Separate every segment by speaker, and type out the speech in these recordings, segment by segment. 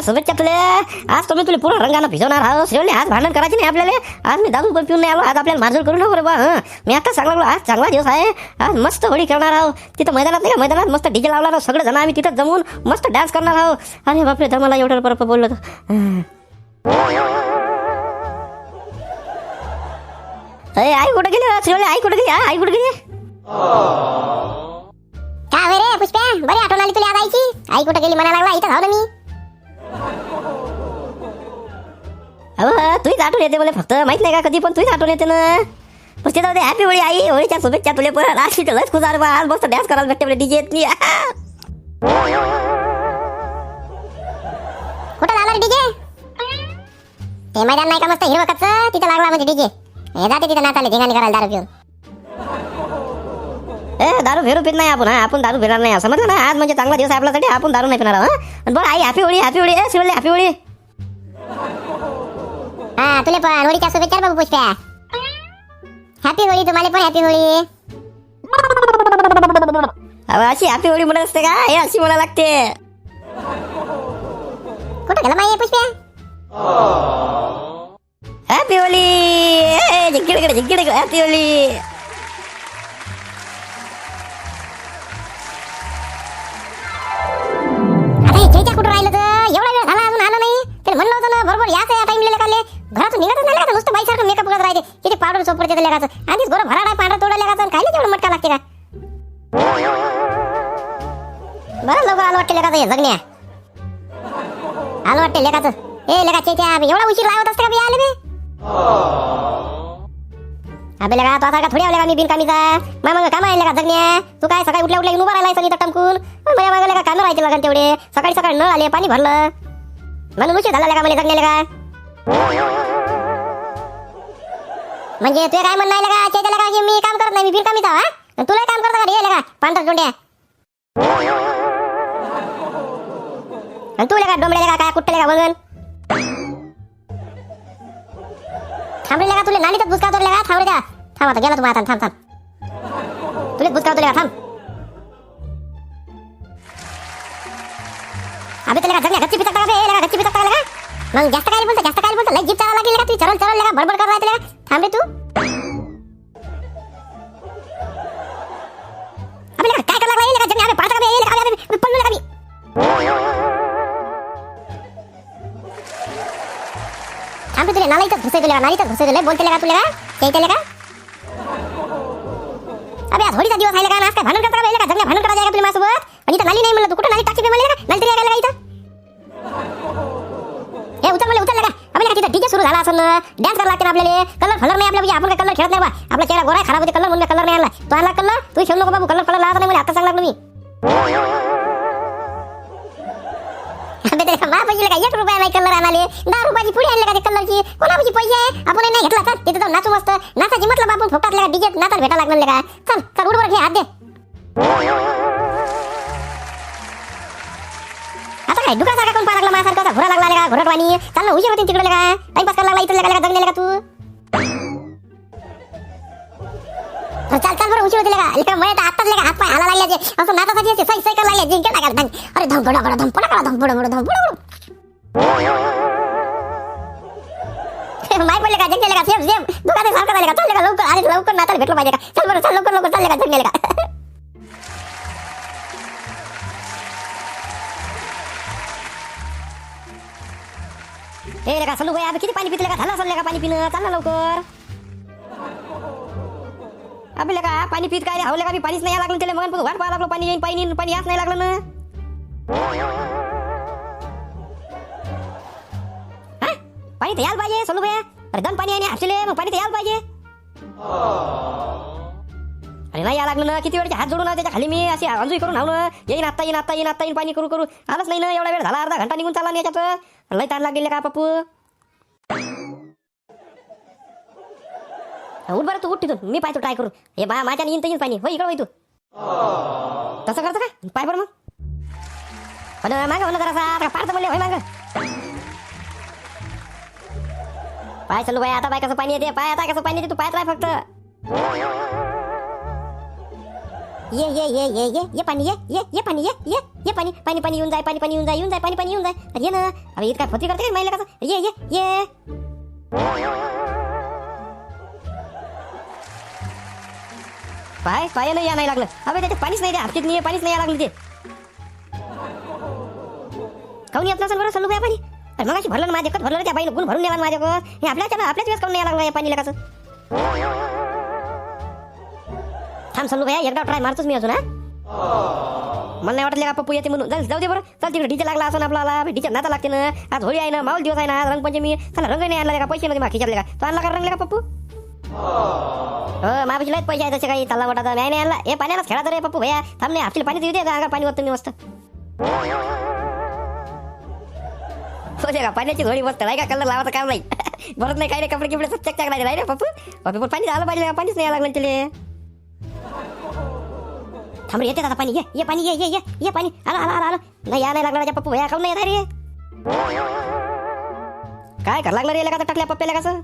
Speaker 1: वाढदिवसाच्या शुभेच्छा तुला. आज तुम्ही तुला पूर्ण रंगानं भिजवणार आहो श्रेवले आज भांडण करायचे नाही आपल्याला. आज मी दारू पण पिऊन नाही आलो. आज आपल्याला मारझोड करू नको रे बा मी आता सांगला आज चांगला दिवस आहे. आज मस्त होळी करणार आहो तिथं मैदानात नाही मैदानात मस्त डीजे लावणार आहोत. सगळे जण आम्ही तिथं जमून मस्त डान्स करणार आहोत. अरे बापरे तर मला एवढं बरोबर बोललो तर. अरे आई कुठे गेली श्रेवले आई कुठे गेली? हा, आई कुठे गेली?
Speaker 2: का रे पुष्प्या? बरे आठवण आली तुला आज आईची आई कुठे गेली? म्हणा लागला. इथं जाऊ मी.
Speaker 1: अहो तुझीच आठवण येते मला फक्त माहीत नाही का कधी पण तुझीच आठवण येते ना पण ते जाऊ दे हॅपी होळी आई. होळीच्या शुभेच्छा तुले परत. आज तिथं लस खुजार बा. आज मस्त डान्स करायला भेटते डीजे येत नाही
Speaker 2: कुठं रे डीजे ते मैदान नाही का मस्त हिरवं कच्च? तिथं लागला म्हणजे डीजे हे जाते तिथं नाचाले धिंगाणी करायला दारू पिऊन.
Speaker 1: ए दारू फेरू पित नाही आपण हा. आपण दारू पिणार नाही. समजलं ना आज म्हणजे चांगला दिवस आहे आपल्यासाठी आपण दारू नाही पिणार हा. बरं आई हॅपी होळी हॅपी होळी. ए शिवले हॅपी होळी.
Speaker 2: हा तुले पण होळीच्या शुभेच्छा बाबू पुष्प्या. हॅपी होळी तुम्हाला पण हॅपी होळी.
Speaker 1: अहो, अशी हॅपी होळी म्हणत असते का? हे अशी म्हणा लागते.
Speaker 2: कुठं गेला माहिती पुष्प्या?
Speaker 1: हॅपी होळी! ए जिंकडे जिंकडे हॅपी होळी!
Speaker 2: आता हे चेच्या कुठं राहिलं तर? एवढा वेळ झाला अजून आला नाही. त्याला म्हणलं होतं ना बरोबर याच या टाइम काढले घरातून निघतच नाही का नुसतं बाईसारखं मेकअप करत राहते किती पावडर सोपर करते लागायचं आणि गोरं भराडा पांढरा तोडा लागायचं काय नाही तेवढं मटका लागते का? बरं लवकर आलं वाटते लेखाचं हे जगण्या. आलं वाटते लेखाचं ए लेखा चेच्या एवढा उशीर लावत असते का बी? आले बे. अबे लगा तो आता का थोडी आले का मी बिनकामीचा? मग मग काम आहे लगा जगण्या. तू काय सकाळी उठल्या उठल्या उभा राहिला सनी टमकून? माझ्या मागे लगा कामं राहायचे लागन तेवढे. सकाळी सकाळी नळ आले पाणी भरलं. म्हणून उशीर झाला लगा मला जगण्या लेका. म्हणजे तू काय म्हणणार लेका चेच्या लेका की मी काम करत नाही मी बिनकामीचा हा? आणि तुला काम करता का रे लेका पांढरा तोंड्या आणि तू का काय कुठले लेका बघन थांब रे तुला नालीतच बुसकावतो रे लेका थांब का थांब आता गेला तू आता थांब थांब. तुला भुसका तुला थांब. अबे तुला गच्ची पिता का बे? गच्ची मग जास्त काय बोलतो जास्त काय बोलतो? लय जीप चाला लागेल का तू? चरल चरल लेका बडबड कर राहते लेका थांब रे तू. अबे काय करायला लागला? लेका जगण्या अबे पळता का बे? लेका अबे, पडलो मी. थांब बोलते का ते लेका? अबे आज होळीचा दिवस आहे का आज काय भांडण करता का जगण्या भांडण करा माझ्यासोबत? आणि इथं नाली नाही म्हणलं तू. कुठं नाली टाकते मला का नाली तरी यायला इथं? सुरू झाला असं डान्स करायला लागते आपल्याला. कलर फलर नाही आपल्या आपण काय कलर खेळत नाही बा. आपला चेहरा गोरा खराब होते कलर म्हणून कलर नाही आणला. तो आणला कलर तू खेळू नको बाबू कलर कलर लावता नाही मला आता सांगला मी अबे मा पैसे का एक रुपया नाही कलर आणाले. दहा रुपयाची पुढे आणले का ते कलरची कोणाची पैसे आहे? आपण नाही घेतला तर तिथे जाऊन नाचू मस्त. नाचाची मतलब आपण फोकात का? डीजे नाचायला भेटा लागणार का? चल चल उठ घे हात दे. काय? दुकान सारखा कोण पाहा लागला माझ्यासारखा? असा घोरा लागला का घोरट वाणी चाल उशीर होते तिकडे का टाइमपास करायला लागला इथं लागला जगले का तू? अरे चल चल बरं उशीर होते का? इकडे मळे आताच लेका हात पाय हाला लागले असं. नाचासाठी असे सही सही करायला लागले जिंकट लागला धंग अरे धम बडा बडा धम पडा करा धम बडा बडा धम बडा माय पडले का? जगले का? सेम सेम दुकाने सारखं झाले का? चालले का? लवकर आले लवकर नाताला भेटलं पाहिजे का? चल बरं चल लवकर लवकर चालले का? जगले का?
Speaker 1: ए रे का सलू भाई किती पाणी पितले का? झालं असेल का पाणी पिणं? चाल ना लवकर. अबे लेका पाणी पित काय रे हवले का मी पाणीच नाही लागलं त्याला. मग वाट पाहा लागलो पाणी येईन पाणी पाणी याच नाही लागलं ना. पाणी तर यायला पाहिजे सलू भैया अरे दम पाणी आणि हसले मग पाणी तर यायला पाहिजे. अरे नाही या लागलं ना. किती वेळचे हात जोडून ना त्याच्याखाली मी. अशी अंजुई करून हाव ना येईन आता येईन आता येईन आता येईन पाणी करू करू. आलंच नाही ना. एवढा वेळ झाला अर्धा घंटा निघून चालला नाही याच्यात. लय ताण लागेल का पप्पू उठ बरं तू उठ तिथून. मी पाहतो ट्राय करू हे बा माझ्या येईन तर येईन पाणी. हो इकडं होई तू. तसं करतो का? पाय बरं मग. माग मागं म्हणलं जरा पार पाडतं म्हणले होय मागं. पाय चालू बाय आता बाय कसं पाणी येते? पाय आता कसं पाणी येते? तू पायत राय फक्त.
Speaker 2: ये ये ये ये ये ये पाणी ये ये ये पाणी ये ये ये पाणी पाणी पाणी येऊन जाय पाणी पाणी येऊन जाय येऊन जाय पाणी पाणी येऊन जाय अरे ये ना अरे इथं काय फती करते काय महिला कसं ये ये ये।
Speaker 1: पाय पाय नाही या नाही लागलं। अबे त्याच्यात पाणीच नाही द्या हप्तीत नाही पाणीच नाही या लागलं ते
Speaker 2: काऊन येत नसेल बरं सल्लू काय पाणी अरे मग अशी भरलं ना माझ्या भरलं त्या बाईनं गुण भरून नेला माझ्या हे आपल्या आपल्याच वेळेस काऊन नाही लागलं या पाणीला कसं थांब सल्लू भैया एकदा ट्राय मारतोच मी अजून हा?
Speaker 1: मला नाही वाटलं का पप्पू येते म्हणून. जाऊ जाऊ दे बरं. चल तिकडे डीजे लागला असं आपल्याला. डीजे नाता लागते ना. आज होळी आहे ना माऊल दिवस आहे ना आज रंगपंचमी. चला रंग नाही आणला का? पैसे मध्ये मागे का? तो आणला का रंगले का पप्पू? हो माझ्यापाशी लयच पैसे आहे तसे काही. चालला वाटा नाही आणला. हे पाण्यालाच खेळा रे पप्पू भैया. थांब नाही आपली पाणी देऊ दे. का पाणी वरतो मी मस्त. हो दे का? पाण्याची थोडी मस्त. नाही का? कलर लावायचं काम नाही. भरत नाही काही नाही. कपडे किपडे चक चक नाही रे पप्पू पप्पू पण पाणी झालं पाहिजे का? पाणीच नाही लागलं तिले.
Speaker 2: थांब रे येते आता पाणी ये ये पाणी ये ये ये ये पाणी. आला आला आला आला. नाही या नाही लागला माझ्या पप्पू. भैया काऊन नाही येत रे.
Speaker 1: काय कर लागणार रे का टाकल्या पप्प्याला कसं?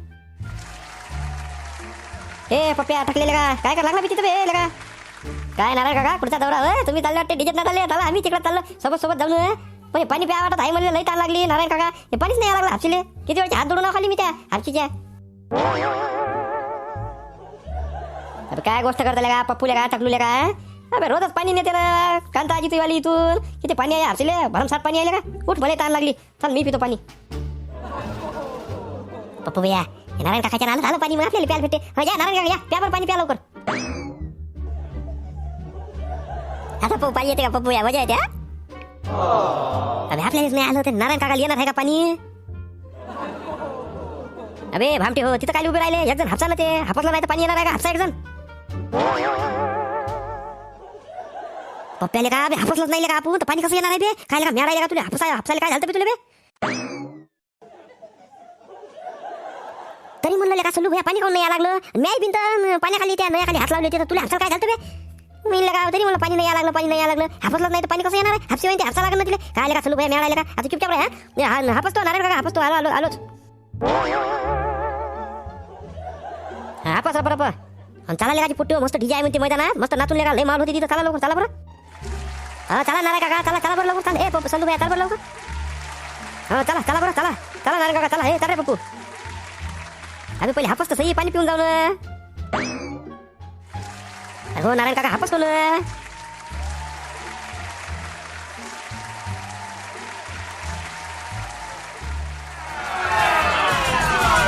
Speaker 1: ए पप्प्या टाकलेले का? काय कर लागला मी तिथं का? काय नारायण काका पुढचा दौरा होय तुम्ही चालले वाटते डिजेट ना चालले चाला आम्ही तिकडे चाललो. सोबत सोबत जाऊन पण पाणी प्या वाटत आहे म्हणजे लई ताण लागली. नारायण काका हे पाणीच नाही लागला लागलं हापशीले. किती वेळचे हात जोडून खाली मी त्या हापशीच्या. काय गोष्ट करता का पप्पूले का टाकलूले का अबे रोजच पाणी नेते ना. कांता आजी तुझी वाली इथून. किती पाणी आहे आपले भरमसाठ पाणी आले का? उठ भले ताण लागली. चल मी पितो पाणी.
Speaker 2: पप्पू भैया नारायण काकाच्या नाला झालं पाणी मग आपल्याला प्यायला भेटते. हा, या नारायण काका या. प्या बरं पाणी प्या लवकर. आता पप्पू पाणी येते का? पप्पू या मजा येते अबे आपल्यालाच नाही आलं ते नारायण काका येणार आहे का पाणी?
Speaker 1: अबे भामटे हो तिथं काय उभे राहिले? एक जण हापसा ना ते. हापसला नाही तर पाणी येणार आहे का? हापसा एक जण.
Speaker 2: पप्प्याला का बे हापसलाच नाही का आपण? तर पाणी कसं येणार आहे बे? काय का मेळायला का तुला? हापसा हापसायला काय? झालं बे तुला बे. तरी म्हणलं का सलू भया पाणी काऊन नाही यायला लागलं. मी बिंत पाण्याखाली त्या नळ्याखाली हात लावले होते तर तुला हापसाला काय झालं बे? म्हणलं का तरी मला पाणी नाही या लागलं पाणी नाही यायला लागलं. हापसलाच नाही तर पाणी कसं येणार आहे? हापसी माहिती हापसा लागलं तुला? काय का सल्लू भैया मेळायला का आता चुपचाप रे, हा? हापसतो नारायण का हापसतो आलो आलो आलोच.
Speaker 1: हापस बरोबर बरं
Speaker 2: आणि चला लेकाची पुट्टी मस्त डीजे आहे म्हणते मैदानात. मस्त नाचून लय माल होती तिथं. चाला लोक चला बरं. हा चला नाराय काका चला चला बरं लवकर चला ए पप्पू सल्लू भैया चला बरं लवकर
Speaker 1: हा चला चला बरं चला चला नारायण काका चला हे चल रे पप्पू आम्ही पहिले हापस तर सही पाणी पिऊन जाऊ ना हो नारायण काका हापस करू ना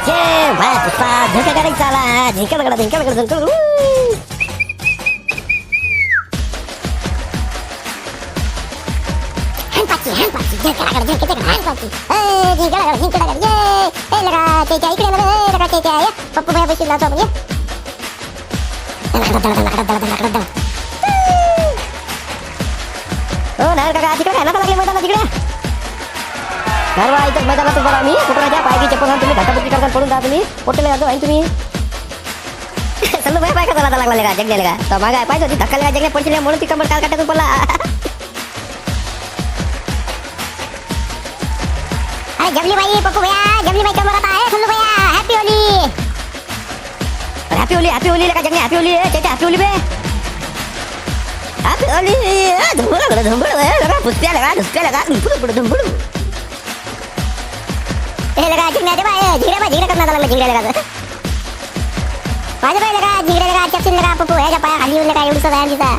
Speaker 2: ये भाया पुष्पा झुंका करायचा आला झिंका बघा झिंका बघा झुंका पप्पू भाया बशी लावतो आपण
Speaker 1: हो नारायण काका तिकडे काय नाका लागले मैदानात तिकडे? घरवा इथं मैदानात बघा मी. कुठं द्या पायकी चप्पल तुम्ही. धक्काबुक्की करता पडून जा तुम्ही. पोटेला जातो आहे तुम्ही. सल्लू भाई पाय का लागला का जगण्याला का तर मागा पाहिजे होती धक्का लागा जगण्या पडशील म्हणून ती कमर काल काटातून पडला.
Speaker 2: अरे जबली बाई पप्पू भैया जबली बाई कमर आता है सल्लू भैया happy Holi.
Speaker 1: Happy Holi happy Holi का जगण्या हॅपी होली त्याच्या हॅपी होली बे. हॅपी होली धुंबळ लगा धुंबळ लगा पुसप्या लगा धुसप्या लगा धुंबळ धुंबळ
Speaker 2: हे लगा झिंगड्या दे बाय झिंगड्या बाय झिंगड्या करणार लागला झिंगड्या लगा. माझ्या बाई लगा झिंगड्या लगा चपचिन लगा पप्पू ह्याच्या पाया खाली येऊन लगा एवढी सगळ्या तिचा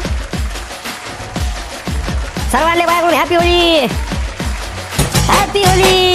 Speaker 1: सर्वांना बायकडून हॅपी होली. Happy Holy.